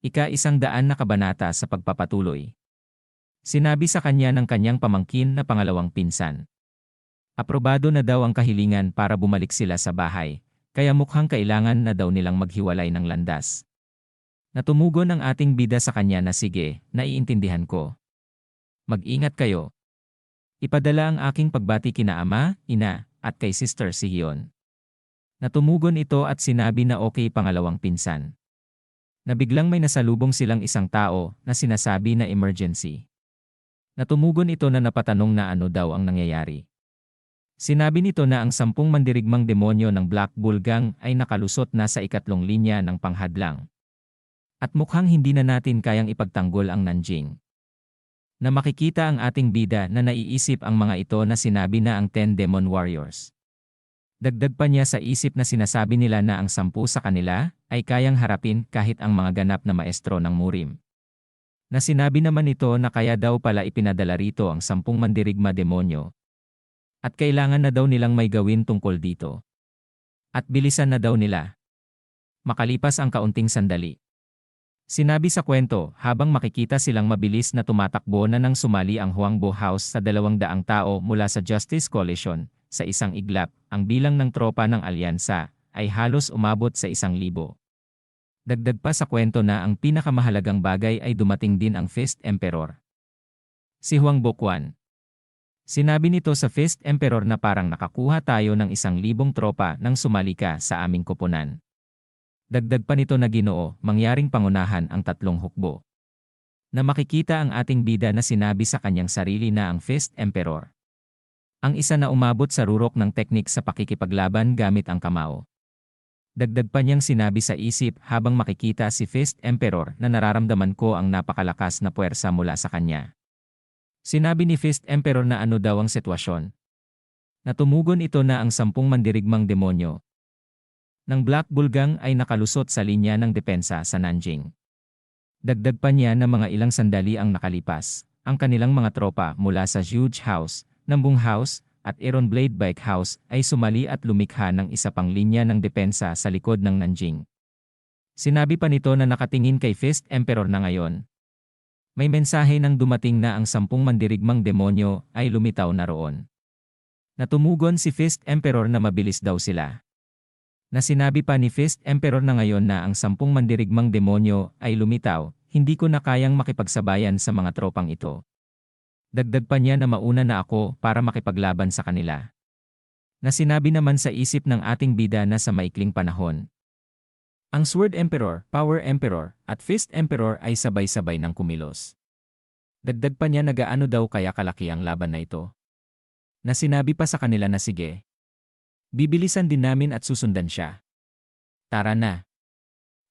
Ika isang daan na kabanata sa pagpapatuloy. Sinabi sa kanya ng kanyang pamangkin na pangalawang pinsan. Aprobado na daw ang kahilingan para bumalik sila sa bahay, kaya mukhang kailangan na daw nilang maghiwalay ng landas. Natumugon ang ating bida sa kanya na sige, naiintindihan ko. Mag-ingat kayo. Ipadala ang aking pagbati kina ama, ina, at kay sister si Hiyon. Natumugon ito at sinabi na okay pangalawang pinsan na biglang may nasalubong silang isang tao na sinasabi na emergency. Natumugon ito na napatanong na ano daw ang nangyayari. Sinabi nito na ang sampung mandirigmang demonyo ng Black Bull Gang ay nakalusot na sa ikatlong linya ng panghadlang. At mukhang hindi na natin kayang ipagtanggol ang Nanjing. Na makikita ang ating bida na naiisip ang mga ito na sinabi na ang Ten Demon Warriors. Dagdag pa niya sa isip na sinasabi nila na ang sampu sa kanila ay kayang harapin kahit ang mga ganap na maestro ng murim. Na sinabi naman ito na kaya daw pala ipinadala rito ang sampung mandirigma demonyo. At kailangan na daw nilang may gawin tungkol dito. At bilisan na daw nila. Makalipas ang kaunting sandali. Sinabi sa kwento, habang makikita silang mabilis na tumatakbo na nang sumali ang Huangbo House sa dalawang daang tao mula sa Justice Coalition, sa isang iglap, ang bilang ng tropa ng alyansa ay halos umabot sa isang libo. Dagdag pa sa kwento na ang pinakamahalagang bagay ay dumating din ang Fist Emperor. Si Huang Bokwan. Sinabi nito sa Fist Emperor na parang nakakuha tayo ng isang libong tropa nang sumali ka sa aming koponan. Dagdag pa nito na ginoo, mangyaring pangunahan ang tatlong hukbo. Na makikita ang ating bida na sinabi sa kanyang sarili na ang Fist Emperor ang isa na umabot sa rurok ng teknik sa pakikipaglaban gamit ang kamao. Dagdag pa niyang sinabi sa isip habang makikita si Fist Emperor na nararamdaman ko ang napakalakas na puwersa mula sa kanya. Sinabi ni Fist Emperor na ano daw ang sitwasyon. Natumugon ito na ang sampung mandirigmang demonyo ng Black Bulgang ay nakalusot sa linya ng depensa sa Nanjing. Dagdag pa niya na mga ilang sandali ang nakalipas, ang kanilang mga tropa mula sa huge house Nambung House at Iron Blade Bike House ay sumali at lumikha ng isa pang linya ng depensa sa likod ng Nanjing. Sinabi pa nito na nakatingin kay Fist Emperor na ngayon. May mensahe nang dumating na ang sampung mandirigmang demonyo ay lumitaw na roon. Natumugon si Fist Emperor na mabilis daw sila. Na sinabi pa ni Fist Emperor na ngayon na ang sampung mandirigmang demonyo ay lumitaw, hindi ko na kayang makipagsabayan sa mga tropang ito. Dagdag pa niya na mauna na ako para makipaglaban sa kanila. Na sinabi naman sa isip ng ating bida na sa maikling panahon. Ang Sword Emperor, Power Emperor, at Fist Emperor ay sabay-sabay ng kumilos. Dagdag pa niya nagaano daw kaya kalaki ang laban na ito. Na sinabi pa sa kanila na sige. Bibilisan din namin at susundan siya. Tara na.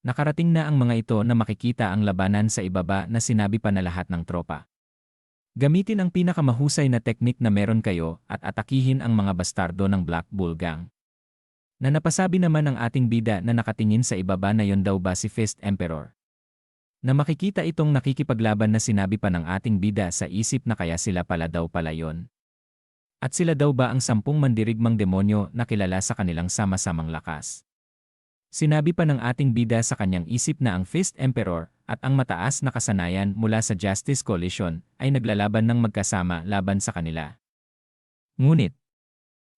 Nakarating na ang mga ito na makikita ang labanan sa ibaba na sinabi pa na lahat ng tropa. Gamitin ang pinakamahusay na teknik na meron kayo at atakihin ang mga bastardo ng Black Bull Gang. Na napasabi naman ng ating bida na nakatingin sa ibaba na yon daw ba si Fist Emperor. Na makikita itong nakikipaglaban na sinabi pa ng ating bida sa isip na kaya sila pala daw pala yon. At sila daw ba ang sampung mandirigmang demonyo na kilala sa kanilang sama-samang lakas. Sinabi pa ng ating bida sa kanyang isip na ang Fist Emperor at ang mataas na kasanayan mula sa Justice Coalition ay naglalaban ng magkasama laban sa kanila. Ngunit,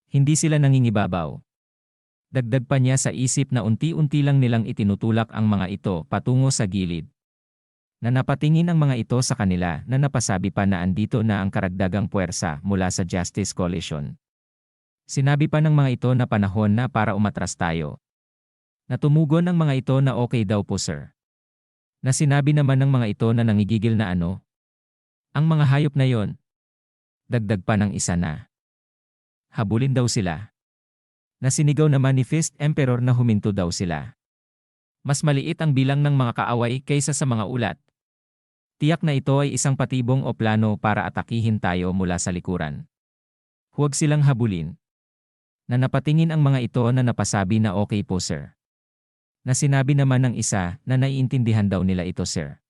hindi sila nangingibabaw. Dagdag pa niya sa isip na unti-unti lang nilang itinutulak ang mga ito patungo sa gilid. Na napatingin ang mga ito sa kanila na napasabi pa na andito na ang karagdagang puwersa mula sa Justice Coalition. Sinabi pa ng mga ito na panahon na para umatras tayo. Natumugon ang mga ito na okay daw po sir na sinabi naman ng mga ito na nangigigil na ano. Ang mga hayop na yon. Dagdag pa ng isa na. Habulin daw sila. Nasinigaw naman ni Fist Emperor na huminto daw sila. Mas maliit ang bilang ng mga kaaway kaysa sa mga ulat. Tiyak na ito ay isang patibong o plano para atakihin tayo mula sa likuran. Huwag silang habulin. Na napatingin ang mga ito na napasabi na okay po sir na sinabi naman ng isa na naiintindihan daw nila ito sir.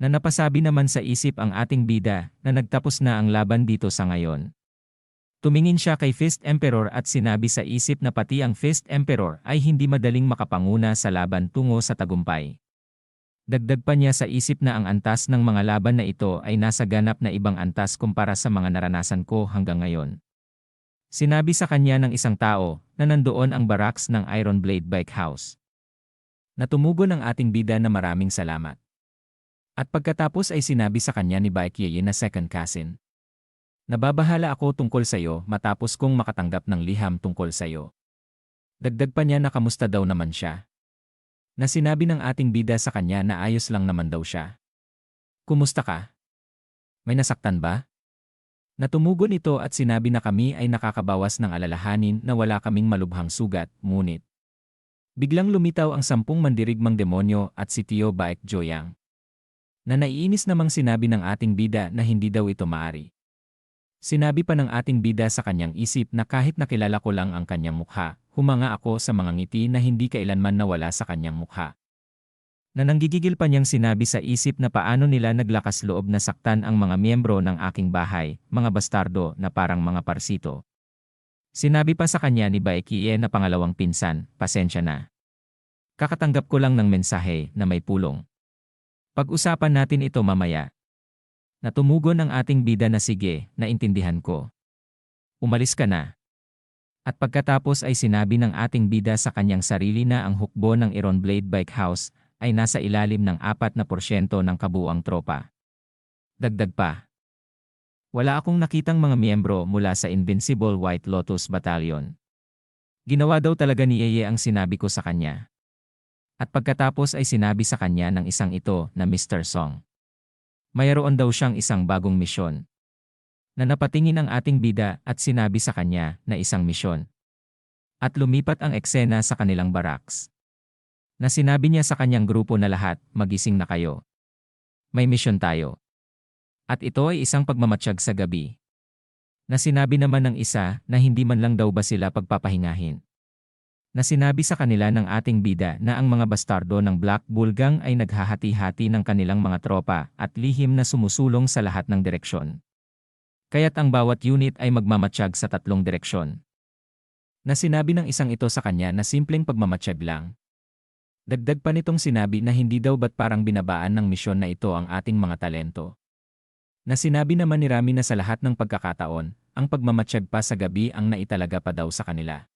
Na napasabi naman sa isip ang ating bida na nagtapos na ang laban dito sa ngayon. Tumingin siya kay Fist Emperor at sinabi sa isip na pati ang Fist Emperor ay hindi madaling makapanguna sa laban tungo sa tagumpay. Dagdag pa niya sa isip na ang antas ng mga laban na ito ay nasa ganap na ibang antas kumpara sa mga naranasan ko hanggang ngayon. Sinabi sa kanya ng isang tao na nandoon ang barracks ng Iron Blade Bike House. Natumugo ng ating bida na maraming salamat. At pagkatapos ay sinabi sa kanya ni Bike Yeye na second cousin. Nababahala ako tungkol sa iyo matapos kong makatanggap ng liham tungkol sa iyo. Dagdag pa niya na kamusta daw naman siya. Na sinabi ng ating bida sa kanya na ayos lang naman daw siya. Kumusta ka? May nasaktan ba? Natumugon ito at sinabi na kami ay nakakabawas ng alalahanin na wala kaming malubhang sugat, ngunit. Biglang lumitaw ang sampung mandirigmang demonyo at si Tio Baek Joyang. Na naiinis namang sinabi ng ating bida na hindi daw ito maari. Sinabi pa ng ating bida sa kanyang isip na kahit nakilala ko lang ang kanyang mukha, humanga ako sa mga ngiti na hindi kailanman nawala sa kanyang mukha na nanggigigil pa niyang sinabi sa isip na paano nila naglakas loob na saktan ang mga miyembro ng aking bahay, mga bastardo na parang mga parsito. Sinabi pa sa kanya ni Baekie na pangalawang pinsan, pasensya na. Kakatanggap ko lang ng mensahe na may pulong. Pag-usapan natin ito mamaya. Natumugon ang ating bida na sige, naintindihan ko. Umalis ka na. At pagkatapos ay sinabi ng ating bida sa kanyang sarili na ang hukbo ng Iron Blade Bike House ay nasa ilalim ng 4% ng kabuang tropa. Dagdag pa. Wala akong nakitang mga miyembro mula sa Invincible White Lotus Battalion. Ginawa daw talaga ni Yeye ang sinabi ko sa kanya. At pagkatapos ay sinabi sa kanya ng isang ito na Mr. Song. Mayroon daw siyang isang bagong misyon. Na napatingin ang ating bida at sinabi sa kanya na isang misyon. At lumipat ang eksena sa kanilang barracks na sinabi niya sa kanyang grupo na lahat, magising na kayo. May misyon tayo. At ito ay isang pagmamatsyag sa gabi. Na sinabi naman ng isa na hindi man lang daw ba sila pagpapahingahin. Na sinabi sa kanila ng ating bida na ang mga bastardo ng Black Bull Gang ay naghahati-hati ng kanilang mga tropa at lihim na sumusulong sa lahat ng direksyon. Kaya't ang bawat unit ay magmamatsyag sa tatlong direksyon. Na sinabi ng isang ito sa kanya na simpleng pagmamatsyag lang, Dagdag pa nitong sinabi na hindi daw ba't parang binabaan ng misyon na ito ang ating mga talento. Na sinabi naman ni Rami na sa lahat ng pagkakataon, ang pagmamatsyag pa sa gabi ang naitalaga pa daw sa kanila.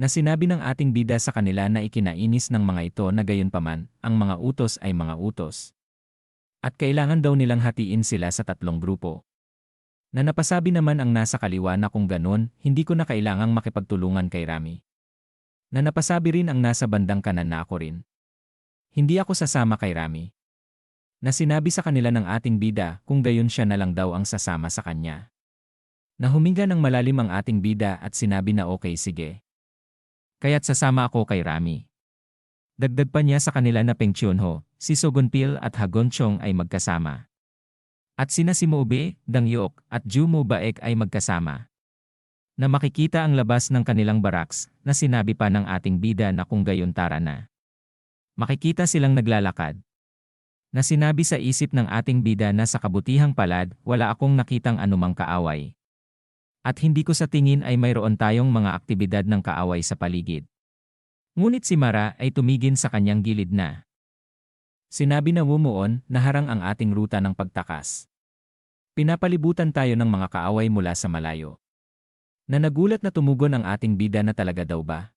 Na sinabi ng ating bida sa kanila na ikinainis ng mga ito na gayon paman, ang mga utos ay mga utos. At kailangan daw nilang hatiin sila sa tatlong grupo. Na napasabi naman ang nasa kaliwa na kung ganon, hindi ko na kailangang makipagtulungan kay Rami na napasabi rin ang nasa bandang kanan na ako rin. Hindi ako sasama kay Rami. Na sinabi sa kanila ng ating bida kung gayon siya na lang daw ang sasama sa kanya. Na huminga ng malalim ang ating bida at sinabi na okay sige. Kaya't sasama ako kay Rami. Dagdag pa niya sa kanila na Peng Chunho, si Sogunpil at Hagonchong ay magkasama. At sina si Mobe, Dangyok at Jumo Baek ay magkasama na makikita ang labas ng kanilang baraks na sinabi pa ng ating bida na kung gayon tara na. Makikita silang naglalakad. Na sinabi sa isip ng ating bida na sa kabutihang palad wala akong nakitang anumang kaaway. At hindi ko sa tingin ay mayroon tayong mga aktibidad ng kaaway sa paligid. Ngunit si Mara ay tumigin sa kanyang gilid na. Sinabi na wumuon na harang ang ating ruta ng pagtakas. Pinapalibutan tayo ng mga kaaway mula sa malayo. Na nagulat na tumugon ang ating bida na talaga daw ba?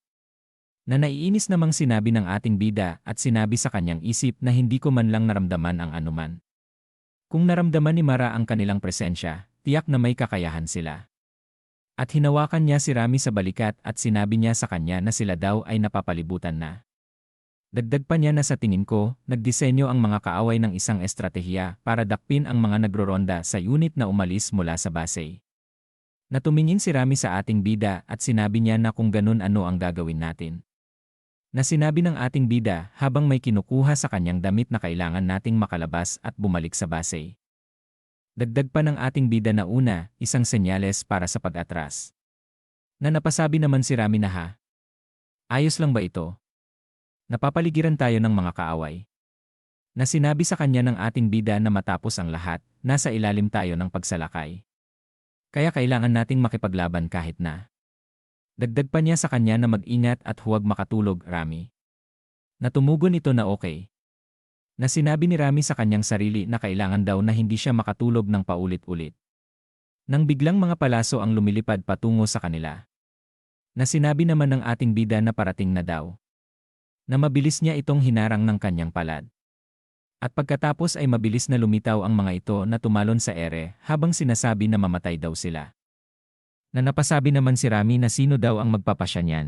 Na naiinis namang sinabi ng ating bida at sinabi sa kanyang isip na hindi ko man lang naramdaman ang anuman. Kung naramdaman ni Mara ang kanilang presensya, tiyak na may kakayahan sila. At hinawakan niya si Rami sa balikat at sinabi niya sa kanya na sila daw ay napapalibutan na. Dagdag pa niya na sa tingin ko, nagdisenyo ang mga kaaway ng isang estratehiya para dakpin ang mga nagroronda sa unit na umalis mula sa base. Natumingin si Rami sa ating bida at sinabi niya na kung ganun ano ang gagawin natin. Na sinabi ng ating bida habang may kinukuha sa kanyang damit na kailangan nating makalabas at bumalik sa base. Dagdag pa ng ating bida na una, isang senyales para sa pag-atras. Na napasabi naman si Rami na ha. Ayos lang ba ito? Napapaligiran tayo ng mga kaaway. Na sinabi sa kanya ng ating bida na matapos ang lahat, nasa ilalim tayo ng pagsalakay. Kaya kailangan nating makipaglaban kahit na. Dagdag pa niya sa kanya na mag-ingat at huwag makatulog, Rami. Natumugon ito na okay. Na sinabi ni Rami sa kanyang sarili na kailangan daw na hindi siya makatulog ng paulit-ulit. Nang biglang mga palaso ang lumilipad patungo sa kanila. Na sinabi naman ng ating bida na parating na daw. Na mabilis niya itong hinarang ng kanyang palad. At pagkatapos ay mabilis na lumitaw ang mga ito na tumalon sa ere habang sinasabi na mamatay daw sila. Na napasabi naman si Rami na sino daw ang magpapasya niyan.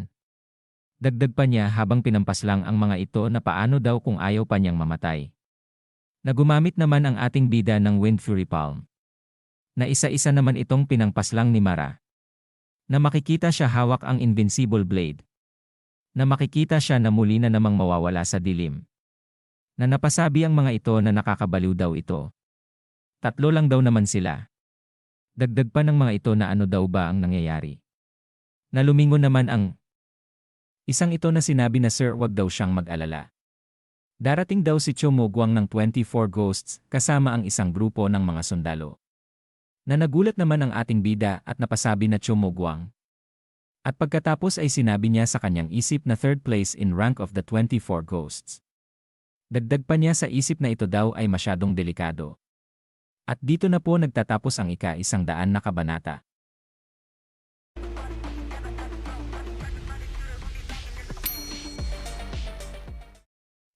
Dagdag pa niya habang pinampas lang ang mga ito na paano daw kung ayaw pa niyang mamatay. Nagumamit naman ang ating bida ng Wind Fury Palm. Na isa-isa naman itong pinangpas lang ni Mara. Na makikita siya hawak ang Invincible Blade. Na makikita siya na muli na namang mawawala sa dilim na napasabi ang mga ito na nakakabaliw daw ito. Tatlo lang daw naman sila. Dagdag pa ng mga ito na ano daw ba ang nangyayari. Nalumingon naman ang isang ito na sinabi na sir wag daw siyang mag-alala. Darating daw si Chomogwang ng 24 Ghosts kasama ang isang grupo ng mga sundalo. Na nagulat naman ang ating bida at napasabi na Chomogwang. At pagkatapos ay sinabi niya sa kanyang isip na third place in rank of the 24 Ghosts. Dagdag pa niya sa isip na ito daw ay masyadong delikado. At dito na po nagtatapos ang ika-isang daan na kabanata.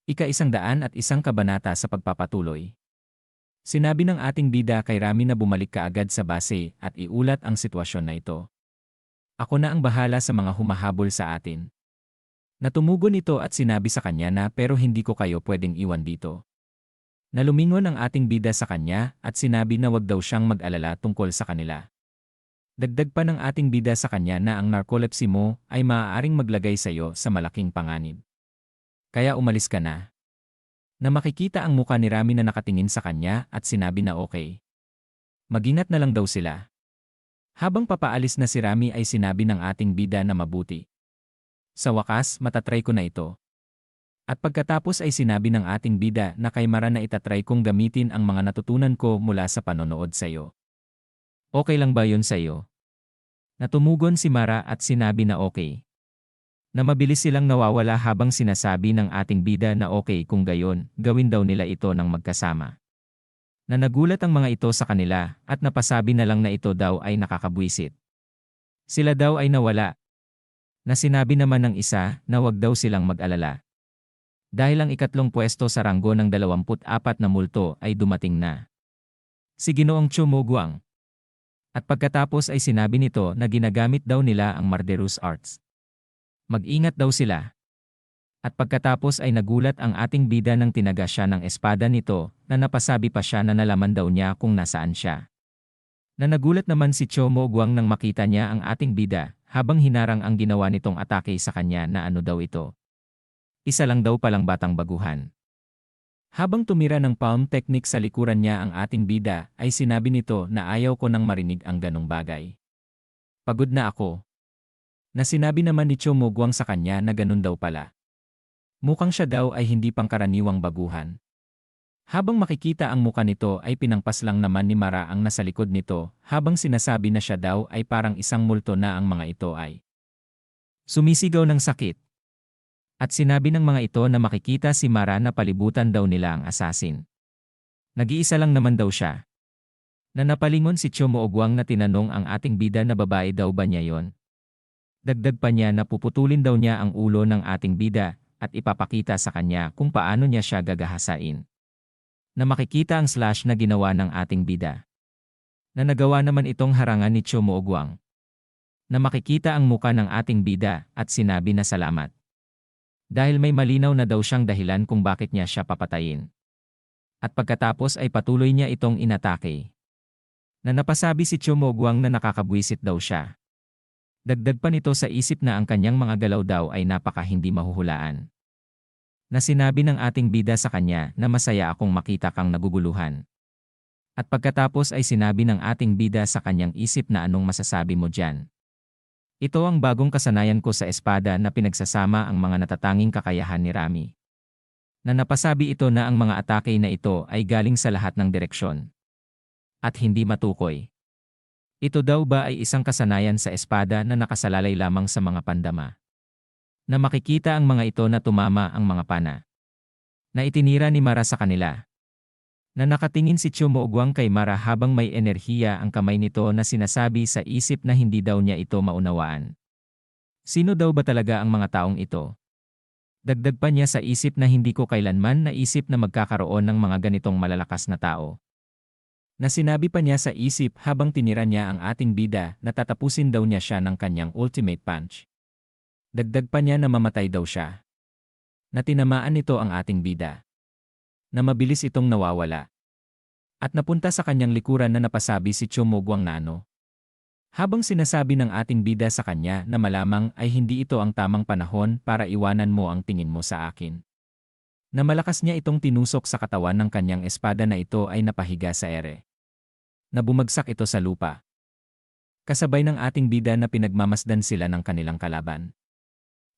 Ika-isang daan at isang kabanata sa pagpapatuloy. Sinabi ng ating bida kay Rami na bumalik kaagad sa base at iulat ang sitwasyon na ito. Ako na ang bahala sa mga humahabol sa atin. Natumugon ito at sinabi sa kanya na pero hindi ko kayo pwedeng iwan dito. Nalumingon ang ating bida sa kanya at sinabi na wag daw siyang mag-alala tungkol sa kanila. Dagdag pa ng ating bida sa kanya na ang narcolepsy mo ay maaaring maglagay sa iyo sa malaking panganib. Kaya umalis ka na. Na makikita ang muka ni Rami na nakatingin sa kanya at sinabi na okay. Magingat na lang daw sila. Habang papaalis na si Rami ay sinabi ng ating bida na mabuti. Sa wakas, matatry ko na ito. At pagkatapos ay sinabi ng ating bida na kay Mara na itatry kong gamitin ang mga natutunan ko mula sa panonood sa iyo. Okay lang ba yun sa iyo? Natumugon si Mara at sinabi na okay. Na mabilis silang nawawala habang sinasabi ng ating bida na okay kung gayon, gawin daw nila ito ng magkasama. Na nagulat ang mga ito sa kanila at napasabi na lang na ito daw ay nakakabwisit. Sila daw ay nawala na sinabi naman ng isa na wag daw silang mag-alala. Dahil ang ikatlong pwesto sa ranggo ng 24 na multo ay dumating na. Si Ginoong Chumuguang. At pagkatapos ay sinabi nito na ginagamit daw nila ang Marderus Arts. Mag-ingat daw sila. At pagkatapos ay nagulat ang ating bida ng tinaga siya ng espada nito na napasabi pa siya na nalaman daw niya kung nasaan siya. Na nagulat naman si Chomo Guang nang makita niya ang ating bida habang hinarang ang ginawa nitong atake sa kanya na ano daw ito. Isa lang daw palang batang baguhan. Habang tumira ng palm technique sa likuran niya ang ating bida, ay sinabi nito na ayaw ko nang marinig ang ganong bagay. Pagod na ako. Na sinabi naman ni Chomogwang sa kanya na ganun daw pala. Mukhang siya daw ay hindi pangkaraniwang baguhan. Habang makikita ang muka nito ay pinangpas lang naman ni Mara ang nasa likod nito habang sinasabi na siya daw ay parang isang multo na ang mga ito ay sumisigaw ng sakit. At sinabi ng mga ito na makikita si Mara na palibutan daw nila ang asasin. Nag-iisa lang naman daw siya. Na napalingon si Chomo Ogwang na tinanong ang ating bida na babae daw ba niya yon. Dagdag pa niya na puputulin daw niya ang ulo ng ating bida at ipapakita sa kanya kung paano niya siya gagahasain na makikita ang slash na ginawa ng ating bida. Na nagawa naman itong harangan ni Chomo Ogwang. Na makikita ang muka ng ating bida at sinabi na salamat. Dahil may malinaw na daw siyang dahilan kung bakit niya siya papatayin. At pagkatapos ay patuloy niya itong inatake. Na napasabi si Chomo Ogwang na nakakabwisit daw siya. Dagdag pa nito sa isip na ang kanyang mga galaw daw ay napaka hindi mahuhulaan na sinabi ng ating bida sa kanya na masaya akong makita kang naguguluhan. At pagkatapos ay sinabi ng ating bida sa kanyang isip na anong masasabi mo dyan. Ito ang bagong kasanayan ko sa espada na pinagsasama ang mga natatanging kakayahan ni Rami. Na napasabi ito na ang mga atake na ito ay galing sa lahat ng direksyon. At hindi matukoy. Ito daw ba ay isang kasanayan sa espada na nakasalalay lamang sa mga pandama? na makikita ang mga ito na tumama ang mga pana. Na itinira ni Mara sa kanila. Na nakatingin si Chumuogwang kay Mara habang may enerhiya ang kamay nito na sinasabi sa isip na hindi daw niya ito maunawaan. Sino daw ba talaga ang mga taong ito? Dagdag pa niya sa isip na hindi ko kailanman naisip na magkakaroon ng mga ganitong malalakas na tao. Na sinabi pa niya sa isip habang tinira niya ang ating bida na tatapusin daw niya siya ng kanyang ultimate punch. Dagdag pa niya na mamatay daw siya. Na tinamaan nito ang ating bida na mabilis itong nawawala. At napunta sa kanyang likuran na napasabi si Chomogwang Nano. Habang sinasabi ng ating bida sa kanya na malamang ay hindi ito ang tamang panahon para iwanan mo ang tingin mo sa akin. Na malakas niya itong tinusok sa katawan ng kanyang espada na ito ay napahiga sa ere. Na bumagsak ito sa lupa. Kasabay ng ating bida na pinagmamasdan sila ng kanilang kalaban.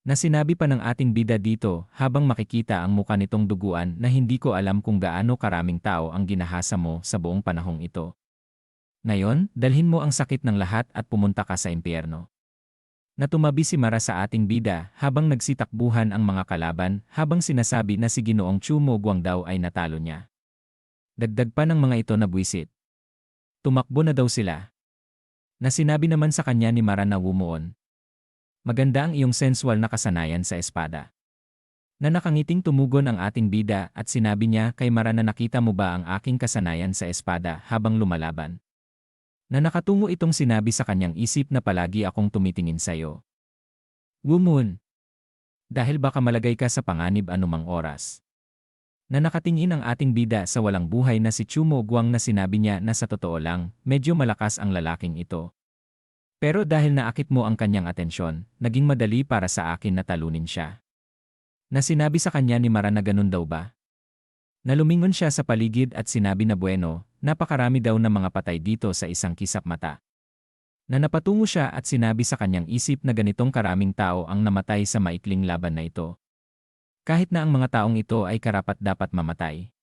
Na sinabi pa ng ating bida dito habang makikita ang muka nitong duguan na hindi ko alam kung gaano karaming tao ang ginahasa mo sa buong panahong ito. Ngayon, dalhin mo ang sakit ng lahat at pumunta ka sa impyerno. Natumabi si Mara sa ating bida habang nagsitakbuhan ang mga kalaban habang sinasabi na si Ginoong Chumo Guang daw ay natalo niya. Dagdag pa ng mga ito na buwisit. Tumakbo na daw sila. Na sinabi naman sa kanya ni Mara na wumuon, Maganda ang iyong sensual na kasanayan sa espada. Na nakangiting tumugon ang ating bida at sinabi niya kay Mara na nakita mo ba ang aking kasanayan sa espada habang lumalaban. Na nakatungo itong sinabi sa kanyang isip na palagi akong tumitingin sa iyo. Wumun. Dahil baka malagay ka sa panganib anumang oras. Na nakatingin ang ating bida sa walang buhay na si Chumo Guang na sinabi niya na sa totoo lang, medyo malakas ang lalaking ito. Pero dahil naakit mo ang kanyang atensyon, naging madali para sa akin na talunin siya. Na sinabi sa kanya ni Mara na ganun daw ba? Nalumingon siya sa paligid at sinabi na bueno, napakarami daw ng mga patay dito sa isang kisap mata. Na napatungo siya at sinabi sa kanyang isip na ganitong karaming tao ang namatay sa maikling laban na ito. Kahit na ang mga taong ito ay karapat dapat mamatay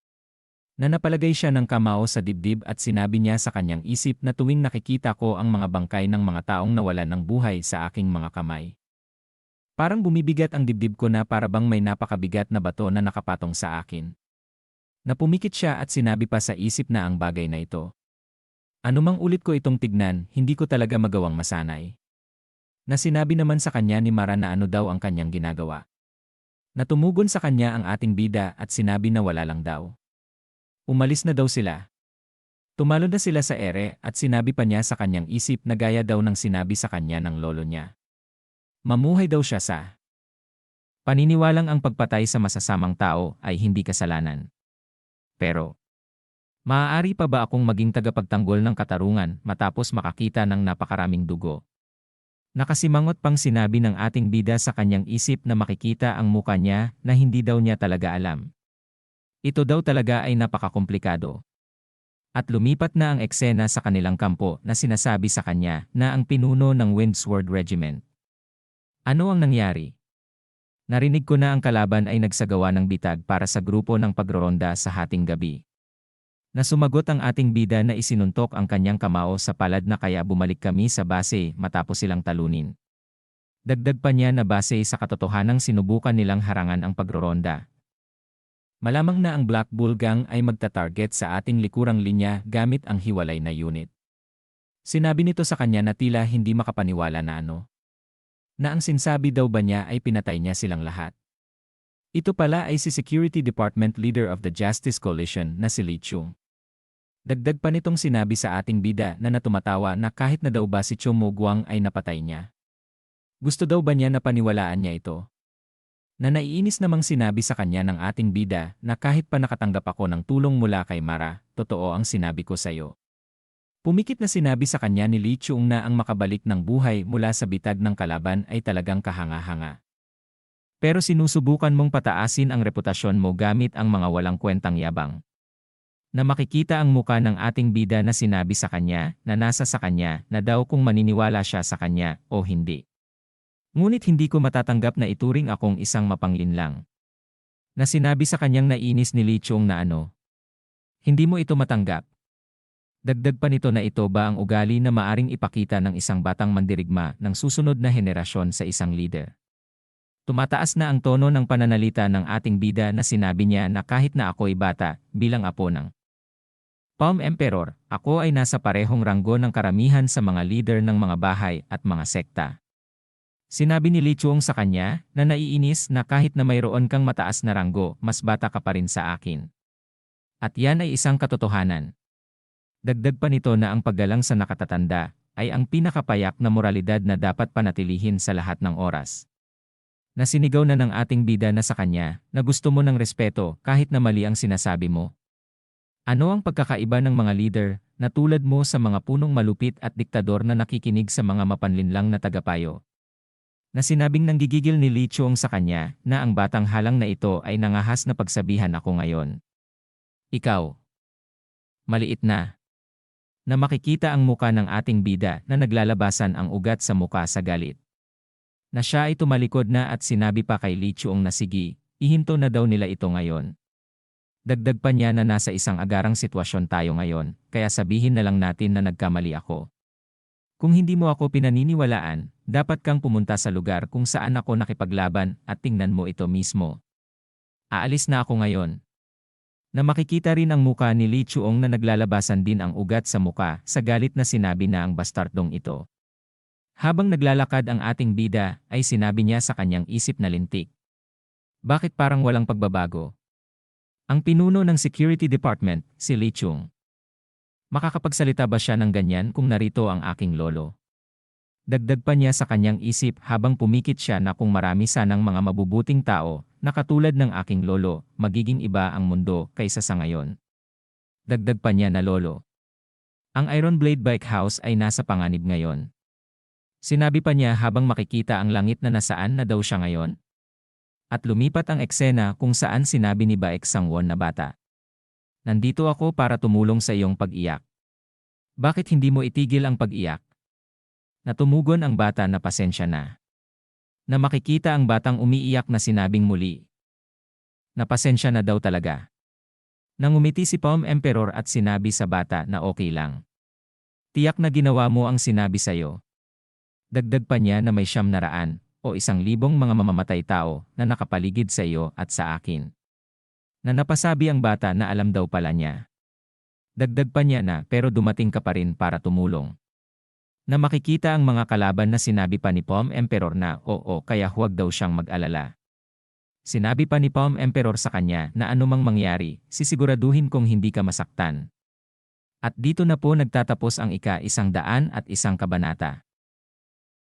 na napalagay siya ng kamao sa dibdib at sinabi niya sa kanyang isip na tuwing nakikita ko ang mga bangkay ng mga taong nawalan ng buhay sa aking mga kamay. Parang bumibigat ang dibdib ko na para bang may napakabigat na bato na nakapatong sa akin. Napumikit siya at sinabi pa sa isip na ang bagay na ito. Anumang ulit ko itong tignan, hindi ko talaga magawang masanay. Na sinabi naman sa kanya ni Mara na ano daw ang kanyang ginagawa. Natumugon sa kanya ang ating bida at sinabi na wala lang daw. Umalis na daw sila. Tumalo na sila sa ere at sinabi pa niya sa kanyang isip na gaya daw ng sinabi sa kanya ng lolo niya. Mamuhay daw siya sa paniniwalang ang pagpatay sa masasamang tao ay hindi kasalanan. Pero, maaari pa ba akong maging tagapagtanggol ng katarungan matapos makakita ng napakaraming dugo? Nakasimangot pang sinabi ng ating bida sa kanyang isip na makikita ang muka niya na hindi daw niya talaga alam. Ito daw talaga ay napakakomplikado. At lumipat na ang eksena sa kanilang kampo na sinasabi sa kanya na ang pinuno ng Windsword Regiment. Ano ang nangyari? Narinig ko na ang kalaban ay nagsagawa ng bitag para sa grupo ng pagroronda sa hating gabi. Na sumagot ang ating bida na isinuntok ang kanyang kamao sa palad na kaya bumalik kami sa base matapos silang talunin. Dagdag pa niya na base sa katotohanang sinubukan nilang harangan ang pagroronda Malamang na ang Black Bull Gang ay magta-target sa ating likurang linya gamit ang hiwalay na unit. Sinabi nito sa kanya na tila hindi makapaniwala na ano. Na ang sinsabi daw ba niya ay pinatay niya silang lahat. Ito pala ay si Security Department Leader of the Justice Coalition na si Li Chung. Dagdag pa nitong sinabi sa ating bida na natumatawa na kahit na daw ba si Chomo Guang ay napatay niya. Gusto daw ba niya na paniwalaan niya ito? Na naiinis namang sinabi sa kanya ng ating bida na kahit pa nakatanggap ako ng tulong mula kay Mara, totoo ang sinabi ko sa iyo. Pumikit na sinabi sa kanya ni Li Chung na ang makabalik ng buhay mula sa bitag ng kalaban ay talagang kahanga-hanga. Pero sinusubukan mong pataasin ang reputasyon mo gamit ang mga walang kwentang yabang. Na makikita ang muka ng ating bida na sinabi sa kanya na nasa sa kanya na daw kung maniniwala siya sa kanya o hindi. Ngunit hindi ko matatanggap na ituring akong isang mapanglinlang. Na sinabi sa kanyang nainis ni Li Chong na ano. Hindi mo ito matanggap. Dagdag pa nito na ito ba ang ugali na maaring ipakita ng isang batang mandirigma ng susunod na henerasyon sa isang leader. Tumataas na ang tono ng pananalita ng ating bida na sinabi niya na kahit na ako'y bata, bilang apo ng Palm Emperor, ako ay nasa parehong ranggo ng karamihan sa mga leader ng mga bahay at mga sekta. Sinabi ni Li Chuong sa kanya na naiinis na kahit na mayroon kang mataas na ranggo, mas bata ka pa rin sa akin. At yan ay isang katotohanan. Dagdag pa nito na ang paggalang sa nakatatanda ay ang pinakapayak na moralidad na dapat panatilihin sa lahat ng oras. Nasinigaw na ng ating bida na sa kanya na gusto mo ng respeto kahit na mali ang sinasabi mo. Ano ang pagkakaiba ng mga leader na tulad mo sa mga punong malupit at diktador na nakikinig sa mga mapanlinlang na tagapayo? Na sinabing nanggigigil ni Li Chuong sa kanya na ang batang halang na ito ay nangahas na pagsabihan ako ngayon. Ikaw. Maliit na. Na makikita ang muka ng ating bida na naglalabasan ang ugat sa muka sa galit na siya ay tumalikod na at sinabi pa kay Li Chuong na sige, ihinto na daw nila ito ngayon. Dagdag pa niya na nasa isang agarang sitwasyon tayo ngayon, kaya sabihin na lang natin na nagkamali ako. Kung hindi mo ako pinaniniwalaan, dapat kang pumunta sa lugar kung saan ako nakipaglaban at tingnan mo ito mismo. Aalis na ako ngayon. Na makikita rin ang muka ni Li Chuong na naglalabasan din ang ugat sa muka sa galit na sinabi na ang bastardong ito. Habang naglalakad ang ating bida, ay sinabi niya sa kanyang isip na lintik. Bakit parang walang pagbabago? Ang pinuno ng Security Department, si Li Chung. Makakapagsalita ba siya ng ganyan kung narito ang aking lolo? Dagdag pa niya sa kanyang isip habang pumikit siya na kung marami sanang mga mabubuting tao na katulad ng aking lolo, magiging iba ang mundo kaysa sa ngayon. Dagdag pa niya na lolo. Ang Iron Blade Bike House ay nasa panganib ngayon. Sinabi pa niya habang makikita ang langit na nasaan na daw siya ngayon. At lumipat ang eksena kung saan sinabi ni Baek Sangwon na bata. Nandito ako para tumulong sa iyong pag-iyak. Bakit hindi mo itigil ang pag-iyak? Natumugon ang bata na pasensya na. Na makikita ang batang umiiyak na sinabing muli. Napasensya na daw talaga. Nangumiti si Palm Emperor at sinabi sa bata na okay lang. Tiyak na ginawa mo ang sinabi sa'yo. Dagdag pa niya na may siyam na raan o isang libong mga mamamatay tao na nakapaligid sa iyo at sa akin. Na napasabi ang bata na alam daw pala niya. Dagdag pa niya na pero dumating ka pa rin para tumulong. Na makikita ang mga kalaban na sinabi pa ni Palm Emperor na oo kaya huwag daw siyang mag-alala. Sinabi pa ni Palm Emperor sa kanya na anumang mangyari, sisiguraduhin kong hindi ka masaktan. At dito na po nagtatapos ang ika isang daan at isang kabanata.